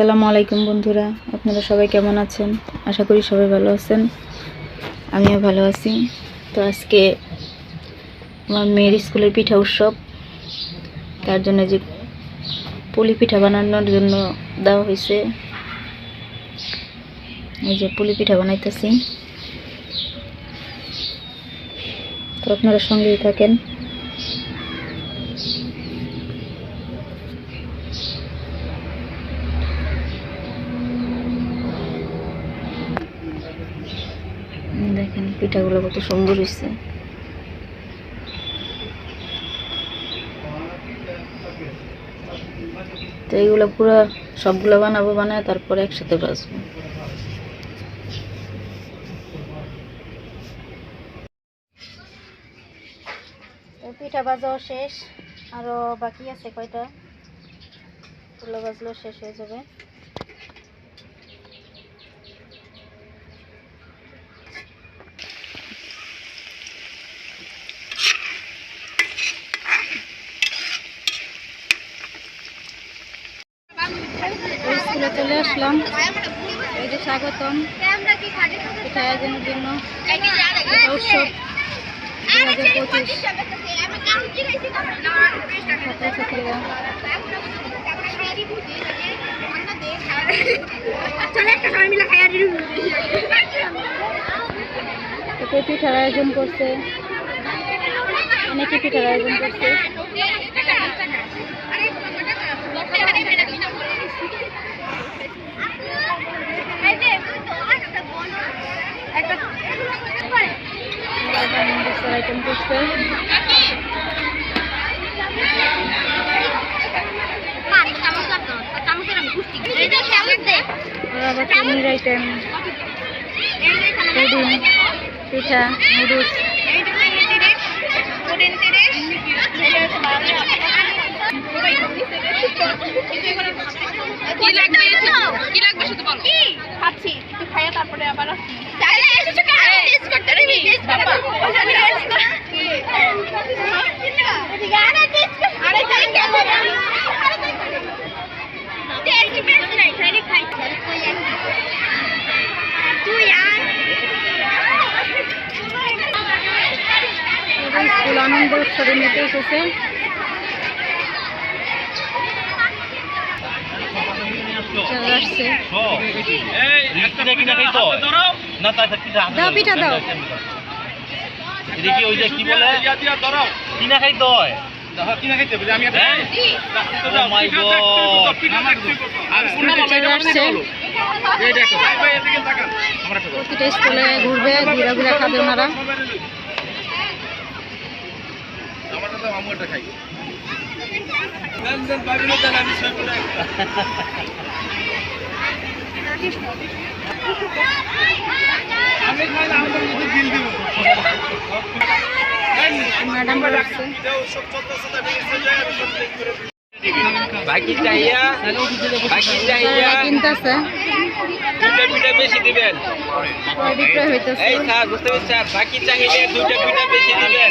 আসসালামু আলাইকুম বন্ধুরা, আপনারা সবাই কেমন আছেন? আশা করি সবাই ভালো আছেন, আমিও ভালো আছি। তো আজকে আমার মেয়ের স্কুলের পিঠা উৎসব, তার জন্য যে পুলি পিঠা বানানোর জন্য দেওয়া হয়েছে। এই যে পুলি পিঠা বানাইতেছি। তো আপনারা সঙ্গেই থাকেন। পিঠাগুলো কত সুন্দর হয়েছে তো এইগুলো পুরো সবগুলো বানাবো, বানায় তারপরে একসাথে বাজবো পিঠা বাজাও শেষ আরও বাকি আছে কয়টা? তুলো বাজলেও শেষ হয়ে যাবে তো স্কুলে চলে আসলাম। এই যে স্বাগতম। পিঠা আয়োজনের জন্য। উৎসব দু হাজার পঁচিশ ছাত্রছাত্রীরা পিঠার আয়োজন করছে। অনেকে পিঠার আয়োজন করছে। আইটেম পুডিং পিঠা নুডলস কি লাগবে কি শুধু বলো? খাচ্ছি। একটু খাইয়া তারপরে উৎসবে মেতে এসেছে। দাও পিঠা দাও। এদিকে ওই যে কি বলে কিনা. চলে আসছে প্রতিটা স্কুলে ঘুরবে ঘুরে ঘুরে খাবে ওনারা ম্যাডাম আসছে বাকি চাইয়া। বাকি চাইয়া কিনতেছে। দুটা পিঠা বেশি দিবেন। এই স্যার, বুঝতে পারছি স্যার বাকি চাহিদা দুটা পিঠা বেশি দিবেন।